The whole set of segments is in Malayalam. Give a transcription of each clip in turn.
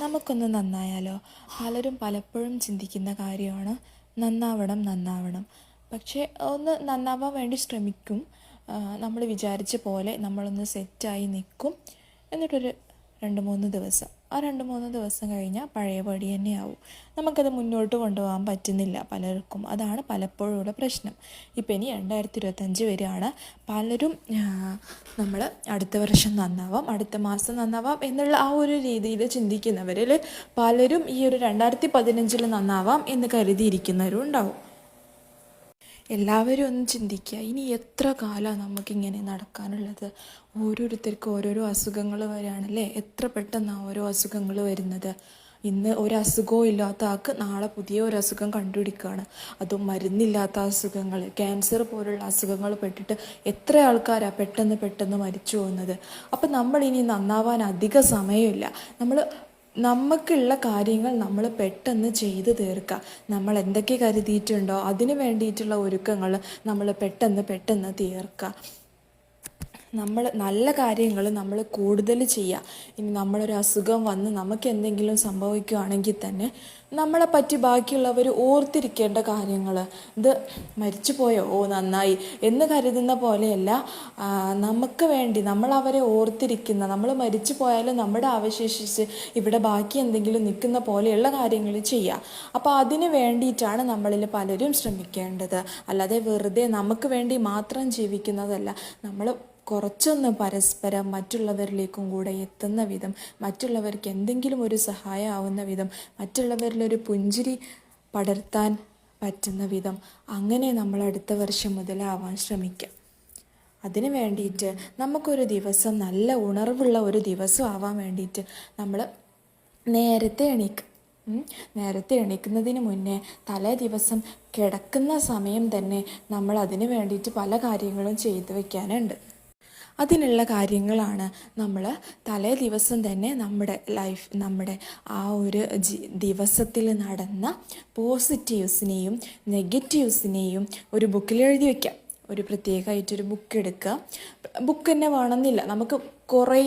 നമുക്കൊന്ന് നന്നായാലോ? പലരും പലപ്പോഴും ചിന്തിക്കുന്ന കാര്യമാണ് നന്നാവണം നന്നാവണം. പക്ഷേ ഒന്ന് നന്നാവാൻ വേണ്ടി ശ്രമിക്കും. നമ്മൾ വിചാരിച്ച പോലെ നമ്മളൊന്ന് സെറ്റായി നിൽക്കും. എന്നിട്ടൊരു രണ്ട് മൂന്ന് ദിവസം. ആ രണ്ട് മൂന്ന് ദിവസം കഴിഞ്ഞാൽ പഴയപടി തന്നെ ആവും നമുക്കത് മുന്നോട്ട് കൊണ്ടുപോകാൻ പറ്റുന്നില്ല പലർക്കും. അതാണ് പലപ്പോഴുള്ള പ്രശ്നം. ഇപ്പം ഇനി രണ്ടായിരത്തി ഇരുപത്തഞ്ച് വരെയാണ് പലരും നമ്മൾ അടുത്ത വർഷം നന്നാവാം അടുത്ത മാസം നന്നാവാം എന്നുള്ള ആ ഒരു രീതിയിൽ ചിന്തിക്കുന്നവരിൽ പലരും ഈ ഒരു രണ്ടായിരത്തി പതിനഞ്ചിൽ നന്നാവാം എന്ന് കരുതിയിരിക്കുന്നവരും ഉണ്ടാവും. എല്ലാവരും ഒന്ന് ചിന്തിക്കുക. ഇനി എത്ര കാലമാണ് നമുക്കിങ്ങനെ നടക്കാനുള്ളത്? ഓരോരുത്തർക്ക് ഓരോരോ അസുഖങ്ങൾ വരാണല്ലേ? എത്ര പെട്ടെന്നാണ് ഓരോ അസുഖങ്ങൾ വരുന്നത്? ഇന്ന് ഒരു ഇല്ലാത്ത ആൾക്ക് നാളെ പുതിയ ഒരു അസുഖം കണ്ടുപിടിക്കുകയാണ്. അതും മരുന്നില്ലാത്ത അസുഖങ്ങൾ ക്യാൻസർ പോലുള്ള അസുഖങ്ങൾ പെട്ടിട്ട് എത്ര ആൾക്കാരാണ് പെട്ടെന്ന് പെട്ടെന്ന് മരിച്ചു പോകുന്നത്? അപ്പം നമ്മൾ ഇനി നന്നാവാൻ അധിക സമയമില്ല. നമ്മൾ നമുക്കുള്ള കാര്യങ്ങൾ നമ്മൾ പെട്ടെന്ന് ചെയ്തു തീർക്കുക നമ്മൾ എന്തൊക്കെ കരുതിയിട്ടുണ്ടോ അതിന് വേണ്ടിയിട്ടുള്ള ഒരുക്കങ്ങൾ നമ്മൾ പെട്ടെന്ന് പെട്ടെന്ന് തീർക്കുക നമ്മൾ നല്ല കാര്യങ്ങൾ നമ്മൾ കൂടുതൽ ചെയ്യുക. ഇനി നമ്മളൊരു അസുഖം വന്ന് നമുക്ക് എന്തെങ്കിലും സംഭവിക്കുകയാണെങ്കിൽ തന്നെ നമ്മളെ പറ്റി ബാക്കിയുള്ളവർ ഓർത്തിരിക്കേണ്ട കാര്യങ്ങൾ. ഇത് മരിച്ചു പോയോ? ഓ നന്നായി. എന്ന് കരുതുന്ന പോലെയല്ല നമുക്ക് വേണ്ടി നമ്മൾ അവരെ ഓർത്തിരിക്കുന്ന നമ്മൾ മരിച്ചു പോയാലും നമ്മുടെ അവശേഷിച്ച് ഇവിടെ ബാക്കി എന്തെങ്കിലും നിൽക്കുന്ന പോലെയുള്ള കാര്യങ്ങൾ ചെയ്യുക. അപ്പോൾ അതിന് വേണ്ടിയിട്ടാണ് നമ്മളിൽ പലരും ശ്രമിക്കേണ്ടത്. അല്ലാതെ വെറുതെ നമുക്ക് വേണ്ടി മാത്രം ജീവിക്കുന്നതല്ല. നമ്മൾ കുറച്ചൊന്ന് പരസ്പരം മറ്റുള്ളവരിലേക്കും കൂടെ എത്തുന്ന വിധം മറ്റുള്ളവർക്ക് എന്തെങ്കിലും ഒരു സഹായമാവുന്ന വിധം മറ്റുള്ളവരിലൊരു പുഞ്ചിരി പടർത്താൻ പറ്റുന്ന വിധം അങ്ങനെ നമ്മൾ അടുത്ത വർഷം മുതലാവാൻ ശ്രമിക്കാം. അതിന് വേണ്ടിയിട്ട് നമുക്കൊരു ദിവസം നല്ല ഉണർവുള്ള ഒരു ദിവസം ആവാൻ വേണ്ടിയിട്ട് നമ്മൾ നേരത്തെ എണീക്കുക നേരത്തെ എണീക്കുന്നതിന് മുന്നേ തലേ ദിവസം കിടക്കുന്ന സമയം തന്നെ നമ്മൾ അതിന് വേണ്ടിയിട്ട് പല കാര്യങ്ങളും ചെയ്തു വെക്കാനുണ്ട്. അതിനുള്ള കാര്യങ്ങളാണ് നമ്മൾ തലേ ദിവസം തന്നെ നമ്മുടെ ലൈഫ് നമ്മുടെ ആ ഒരു ദിവസത്തിൽ നടന്ന പോസിറ്റീവ്സിനെയും നെഗറ്റീവ്സിനെയും ഒരു ബുക്കിൽ എഴുതി വയ്ക്കാം ഒരു പ്രത്യേകമായിട്ടൊരു ബുക്ക് എടുക്കുക ബുക്ക് തന്നെ വേണമെന്നില്ല. നമുക്ക് കുറേ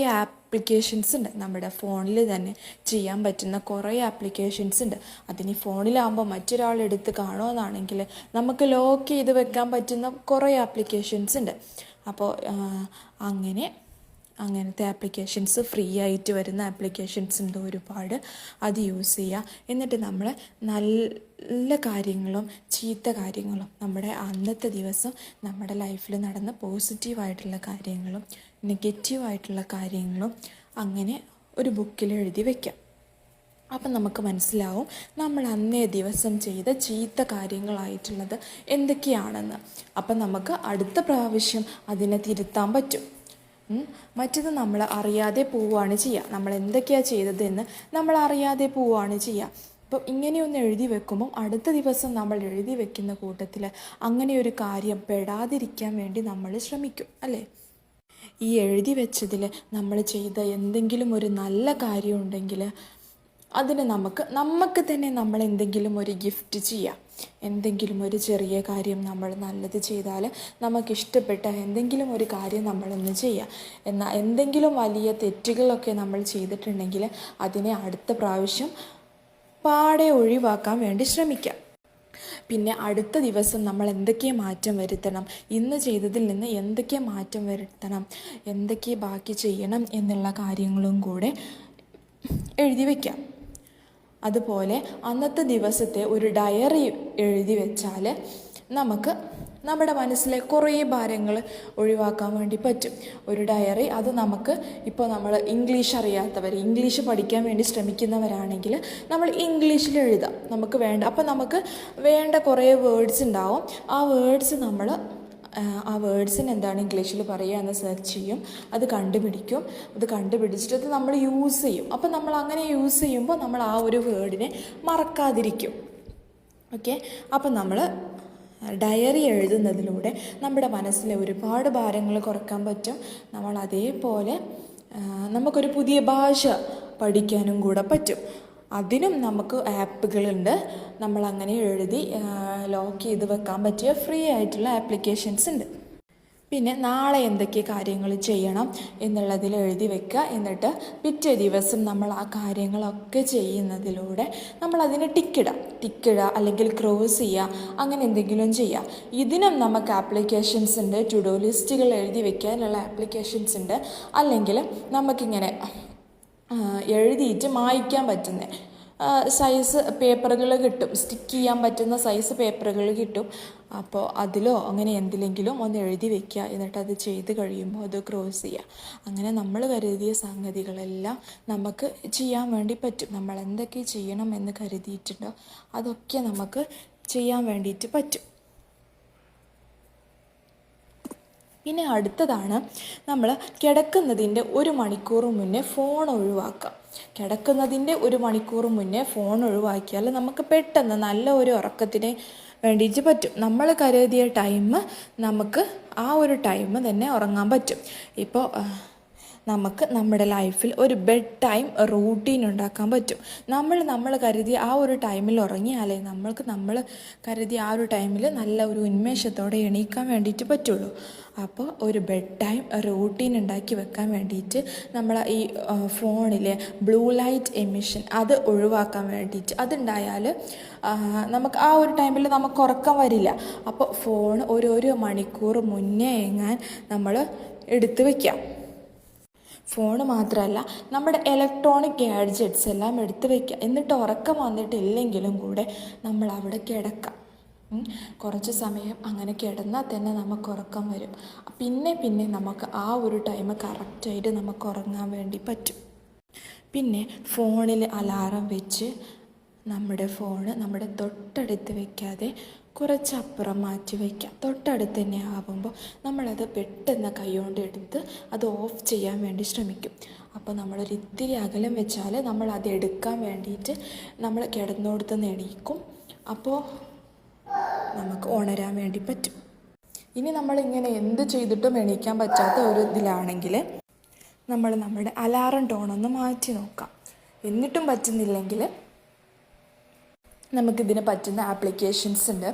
ആപ്ലിക്കേഷൻസ് ഉണ്ട്. നമ്മുടെ ഫോണിൽ തന്നെ ചെയ്യാൻ പറ്റുന്ന കുറേ ആപ്ലിക്കേഷൻസ് ഉണ്ട്. അതിന് ഫോണിലാകുമ്പോൾ മറ്റൊരാൾ എടുത്ത് കാണുമെന്നാണെങ്കിൽ നമുക്ക് ലോക്ക് ചെയ്ത് വെക്കാൻ പറ്റുന്ന കുറേ ആപ്ലിക്കേഷൻസ് ഉണ്ട്. അപ്പോൾ അങ്ങനെ അങ്ങനത്തെ ആപ്ലിക്കേഷൻസ് ഫ്രീ ആയിട്ട് വരുന്ന ആപ്ലിക്കേഷൻസ് ഉണ്ട് ഒരുപാട് അത് യൂസ് ചെയ്യുക എന്നിട്ട് നമ്മൾ നല്ല കാര്യങ്ങളും ചീത്ത കാര്യങ്ങളും നമ്മുടെ അന്നത്തെ ദിവസം നമ്മുടെ ലൈഫിൽ നടന്ന പോസിറ്റീവായിട്ടുള്ള കാര്യങ്ങളും നെഗറ്റീവായിട്ടുള്ള കാര്യങ്ങളും അങ്ങനെ ഒരു ബുക്കിൽ എഴുതി വയ്ക്കാം അപ്പം നമുക്ക് മനസ്സിലാവും നമ്മൾ അന്നേ ദിവസം ചെയ്ത ചീത്ത കാര്യങ്ങളായിട്ടുള്ളത് എന്തൊക്കെയാണെന്ന്. അപ്പം നമുക്ക് അടുത്ത പ്രാവശ്യം അതിനെ തിരുത്താൻ പറ്റും. മറ്റത് നമ്മൾ അറിയാതെ പോവുകയാണ് ചെയ്യുക നമ്മൾ എന്തൊക്കെയാണ് ചെയ്തതെന്ന് നമ്മൾ അറിയാതെ പോവുകയാണ് ചെയ്യുക അപ്പം ഇങ്ങനെയൊന്ന് എഴുതി വെക്കുമ്പം അടുത്ത ദിവസം നമ്മൾ എഴുതി വെക്കുന്ന കൂട്ടത്തിൽ അങ്ങനെ ഒരു കാര്യം പെടാതിരിക്കാൻ വേണ്ടി നമ്മൾ ശ്രമിക്കും അല്ലേ? ഈ എഴുതി വെച്ചതിൽ നമ്മൾ ചെയ്ത എന്തെങ്കിലും ഒരു നല്ല കാര്യം ഉണ്ടെങ്കിൽ അതിന് നമുക്ക് നമുക്ക് തന്നെ നമ്മൾ എന്തെങ്കിലും ഒരു ഗിഫ്റ്റ് ചെയ്യാം. എന്തെങ്കിലും ഒരു ചെറിയ കാര്യം നമ്മൾ നല്ലത് ചെയ്താൽ നമുക്കിഷ്ടപ്പെട്ട എന്തെങ്കിലും ഒരു കാര്യം നമ്മളൊന്ന് ചെയ്യാം. എന്നാൽ എന്തെങ്കിലും വലിയ തെറ്റുകളൊക്കെ നമ്മൾ ചെയ്തിട്ടുണ്ടെങ്കിൽ അതിനെ അടുത്ത പ്രാവശ്യം പാടെ ഒഴിവാക്കാൻ വേണ്ടി ശ്രമിക്കാം. പിന്നെ അടുത്ത ദിവസം നമ്മൾ എന്തൊക്കെ മാറ്റം വരുത്തണം? ഇന്ന് ചെയ്തതിൽ നിന്ന് എന്തൊക്കെ മാറ്റം വരുത്തണം? എന്തൊക്കെ ബാക്കി ചെയ്യണം എന്നുള്ള കാര്യങ്ങളും കൂടെ എഴുതി വയ്ക്കാം അതുപോലെ അന്നത്തെ ദിവസത്തെ ഒരു ഡയറി എഴുതി വെച്ചാൽ നമുക്ക് നമ്മുടെ മനസ്സിലെ കുറേ ഭാരങ്ങൾ ഒഴിവാക്കാൻ വേണ്ടി പറ്റും. ഒരു ഡയറി അത് നമുക്ക് ഇപ്പോൾ നമ്മൾ ഇംഗ്ലീഷ് അറിയാത്തവർ ഇംഗ്ലീഷ് പഠിക്കാൻ വേണ്ടി ശ്രമിക്കുന്നവരാണെങ്കിൽ നമ്മൾ ഇംഗ്ലീഷിൽ എഴുതാം. നമുക്ക് വേണ്ട അപ്പോൾ നമുക്ക് വേണ്ട കുറേ വേർഡ്സ് ഉണ്ടാവും. ആ വേർഡ്സ് നമ്മൾ ആ വേർഡ്സിന് എന്താണ് ഇംഗ്ലീഷിൽ പറയുക എന്ന് സെർച്ച് ചെയ്യും. അത് കണ്ടുപിടിക്കും. അത് കണ്ടുപിടിച്ചിട്ട് നമ്മൾ യൂസ് ചെയ്യും. അപ്പം നമ്മൾ അങ്ങനെ യൂസ് ചെയ്യുമ്പോൾ നമ്മൾ ആ ഒരു വേർഡിനെ മറക്കാതിരിക്കും. ഓക്കെ അപ്പം നമ്മൾ ഡയറി എഴുതുന്നതിലൂടെ നമ്മുടെ മനസ്സിലെ ഒരുപാട് ഭാരങ്ങൾ കുറയ്ക്കാൻ പറ്റും. നമ്മൾ അതേപോലെ നമുക്കൊരു പുതിയ ഭാഷ പഠിക്കാനും കൂടെ പറ്റും. അതിനും നമുക്ക് ആപ്പുകളുണ്ട്. നമ്മൾ അങ്ങനെ എഴുതി ലോക്ക് ചെയ്ത് വെക്കാൻ പറ്റിയ ഫ്രീ ആയിട്ടുള്ള ആപ്ലിക്കേഷൻസ് ഉണ്ട്. പിന്നെ നാളെ എന്തൊക്കെ കാര്യങ്ങൾ ചെയ്യണം എന്നുള്ളതിൽ എഴുതി വെക്കുക. എന്നിട്ട് പിറ്റേ ദിവസം നമ്മൾ ആ കാര്യങ്ങളൊക്കെ ചെയ്യുന്നതിലൂടെ നമ്മൾ അതിന് ടിക്കിടുക ടിക്കിടുക അല്ലെങ്കിൽ ക്രോസ് ചെയ്യുക അങ്ങനെ എന്തെങ്കിലും ചെയ്യുക ഇതിനും നമുക്ക് ആപ്ലിക്കേഷൻസ് ഉണ്ട്. ടു ഡോ ലിസ്റ്റുകൾ എഴുതി വെക്കാനുള്ള ആപ്ലിക്കേഷൻസ് ഉണ്ട്. അല്ലെങ്കിൽ നമുക്കിങ്ങനെ എഴുതിയിട്ട് മായ്ക്കാൻ പറ്റുന്ന. സൈസ് പേപ്പറുകൾ കിട്ടും. സ്റ്റിക്ക് ചെയ്യാൻ പറ്റുന്ന സൈസ് പേപ്പറുകൾ കിട്ടും. അപ്പോൾ അതിലോ അങ്ങനെ എന്തിലെങ്കിലും ഒന്ന് എഴുതി വെക്കുക എന്നിട്ട് അത് ചെയ്ത് കഴിയുമ്പോൾ അത് ക്രോസ് ചെയ്യുക. അങ്ങനെ നമ്മൾ കരുതിയ സംഗതികളെല്ലാം നമുക്ക് ചെയ്യാൻ വേണ്ടി പറ്റും. നമ്മൾ എന്തൊക്കെ ചെയ്യണം എന്ന് കരുതിയിട്ടുണ്ടോ അതൊക്കെ നമുക്ക് ചെയ്യാൻ വേണ്ടിയിട്ട് പറ്റും. പിന്നെ അടുത്തതാണ് നമ്മൾ കിടക്കുന്നതിന്റെ ഒരു മണിക്കൂർ മുന്നേ ഫോൺ ഒഴിവാക്കുക. കിടക്കുന്നതിന്റെ ഒരു മണിക്കൂർ മുന്നേ ഫോൺ ഒഴിവാക്കിയാൽ നമുക്ക് പെട്ടെന്ന് നല്ല ഒരു ഉറക്കത്തിന് വേണ്ടിയിട്ട് പറ്റും. നമ്മൾ കരുതിയ ടൈം നമുക്ക് ആ ഒരു ടൈം തന്നെ ഉറങ്ങാൻ പറ്റും. ഇപ്പോൾ നമുക്ക് നമ്മുടെ ലൈഫിൽ ഒരു ബെഡ് ടൈം റൂട്ടീൻ ഉണ്ടാക്കാൻ പറ്റും. നമ്മൾ നമ്മൾ കരുതി ആ ഒരു ടൈമിൽ ഉറങ്ങിയാലേ നമ്മൾക്ക് നമ്മൾ കരുതി ആ ഒരു ടൈമിൽ നല്ല ഒരു ഉന്മേഷത്തോടെ എണീക്കാൻ വേണ്ടിയിട്ട് പറ്റുള്ളൂ. അപ്പോൾ ഒരു ബെഡ് ടൈം റൂട്ടീൻ ഉണ്ടാക്കി വെക്കാൻ വേണ്ടിയിട്ട് നമ്മൾ ഈ ഫോണിലെ ബ്ലൂ ലൈറ്റ് എമിഷൻ അത് ഒഴിവാക്കാൻ വേണ്ടിയിട്ട് അതുണ്ടായാൽ നമുക്ക് ആ ഒരു ടൈമിൽ നമുക്ക് ഉറക്കം വരില്ല. അപ്പോൾ ഫോൺ ഓരോരോ മണിക്കൂർ മുന്നേ എങ്ങാൻ നമ്മൾ എടുത്തു വയ്ക്കാം ഫോൺ മാത്രമല്ല നമ്മുടെ ഇലക്ട്രോണിക് ഗാഡ്ജറ്റ്സ് എല്ലാം എടുത്തു വയ്ക്കുക എന്നിട്ട് ഉറക്കം വന്നിട്ടില്ലെങ്കിലും കൂടെ നമ്മൾ അവിടെ കിടക്കാം. കുറച്ച് സമയം അങ്ങനെ കിടന്നാൽ തന്നെ നമുക്ക് ഉറക്കം വരും. പിന്നെ പിന്നെ നമുക്ക് ആ ഒരു ടൈം കറക്റ്റായിട്ട് നമുക്ക് ഉറങ്ങാൻ വേണ്ടി പറ്റും. പിന്നെ ഫോണിൽ അലാറം വെച്ച് നമ്മുടെ ഫോണ് നമ്മുടെ തൊട്ടടുത്ത് വെക്കാതെ കുറച്ചപ്പുറം മാറ്റി വയ്ക്കാം. തൊട്ടടുത്ത് തന്നെ ആവുമ്പോൾ നമ്മളത് പെട്ടെന്ന് കൈകൊണ്ട് എടുത്ത് അത് ഓഫ് ചെയ്യാൻ വേണ്ടി ശ്രമിക്കും. അപ്പോൾ നമ്മളൊരു ഇത്തിരി അകലം വെച്ചാൽ നമ്മൾ അത് എടുക്കാൻ വേണ്ടിയിട്ട് നമ്മൾ കിടന്നോടുത്ത് നേടിക്കും അപ്പോൾ നമുക്ക് ഉണരാൻ വേണ്ടി പറ്റും. ഇനി നമ്മളിങ്ങനെ എന്ത് ചെയ്തിട്ടും എണീക്കാൻ പറ്റാത്ത ഒരു ഇതിലാണെങ്കിൽ നമ്മൾ നമ്മുടെ അലാറം ടോണൊന്ന് മാറ്റി നോക്കാം. എന്നിട്ടും പറ്റുന്നില്ലെങ്കിൽ നമുക്കിതിന് പറ്റുന്ന ആപ്ലിക്കേഷൻസ് ഉണ്ട്.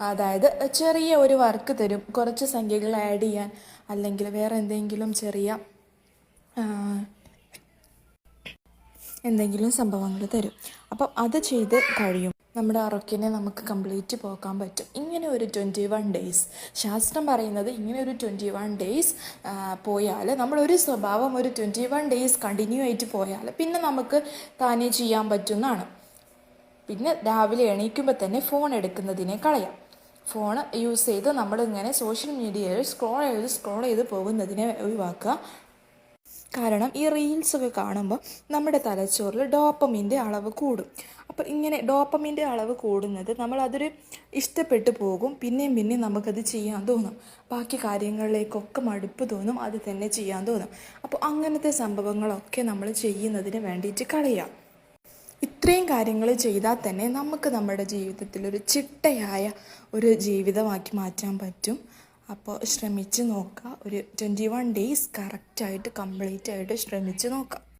അതായത് ചെറിയ ഒരു വർക്ക് തരും. കുറച്ച് സംഖ്യകൾ ആഡ് ചെയ്യാൻ അല്ലെങ്കിൽ വേറെ എന്തെങ്കിലും ചെറിയ എന്തെങ്കിലും സംഭവങ്ങൾ തരും. അപ്പം അത് ചെയ്ത് കഴിയും. നമ്മുടെ അറക്കിനെ നമുക്ക് കംപ്ലീറ്റ് പോക്കാൻ പറ്റും. ഇങ്ങനെ ഒരു ട്വന്റി വൺ ഡേയ്സ് ശാസ്ത്രം പറയുന്നത് ഇങ്ങനെ ഒരു ട്വന്റി വൺ ഡേയ്സ് പോയാൽ നമ്മളൊരു സ്വഭാവം ഒരു ട്വന്റി വൺ ഡേയ്സ് കണ്ടിന്യൂ ആയിട്ട് പോയാൽ പിന്നെ നമുക്ക് താനേ ചെയ്യാൻ പറ്റുന്നതാണ്. പിന്നെ രാവിലെ എണീക്കുമ്പോൾ തന്നെ ഫോൺ എടുക്കുന്നതിനെ കളയാം. ഫോൺ യൂസ് ചെയ്ത് നമ്മളിങ്ങനെ സോഷ്യൽ മീഡിയയിൽ സ്ക്രോൾ ചെയ്ത് സ്ക്രോൾ ചെയ്ത് പോകുന്നതിനെ ഒഴിവാക്കുക. കാരണം ഈ റീൽസൊക്കെ കാണുമ്പോൾ നമ്മുടെ തലച്ചോറിൽ ഡോപ്പമിന്റെ അളവ് കൂടും. അപ്പോൾ ഇങ്ങനെ ഡോപ്പമിന്റെ അളവ് കൂടുന്നത് നമ്മളതൊരു ഇഷ്ടപ്പെട്ടു പോകും പിന്നെയും പിന്നെയും നമുക്കത് ചെയ്യാൻ തോന്നും. ബാക്കി കാര്യങ്ങളിലേക്കൊക്കെ മടുപ്പ് തോന്നും അത് തന്നെ ചെയ്യാൻ തോന്നും. അപ്പോൾ അങ്ങനത്തെ സംഭവങ്ങളൊക്കെ നമ്മൾ ചെയ്യുന്നതിന് വേണ്ടിയിട്ട് കളയാം. ഇത്രയും കാര്യങ്ങൾ ചെയ്താൽ തന്നെ നമുക്ക് നമ്മുടെ ജീവിതത്തിൽ ഒരു ചിട്ടയായ ഒരു ജീവിതമാക്കി മാറ്റാൻ പറ്റും. അപ്പോൾ ശ്രമിച്ച് നോക്കുക. ഒരു ട്വന്റി വൺ ഡേയ്സ് കറക്റ്റായിട്ട് കംപ്ലീറ്റ് ആയിട്ട് ശ്രമിച്ച് നോക്കാം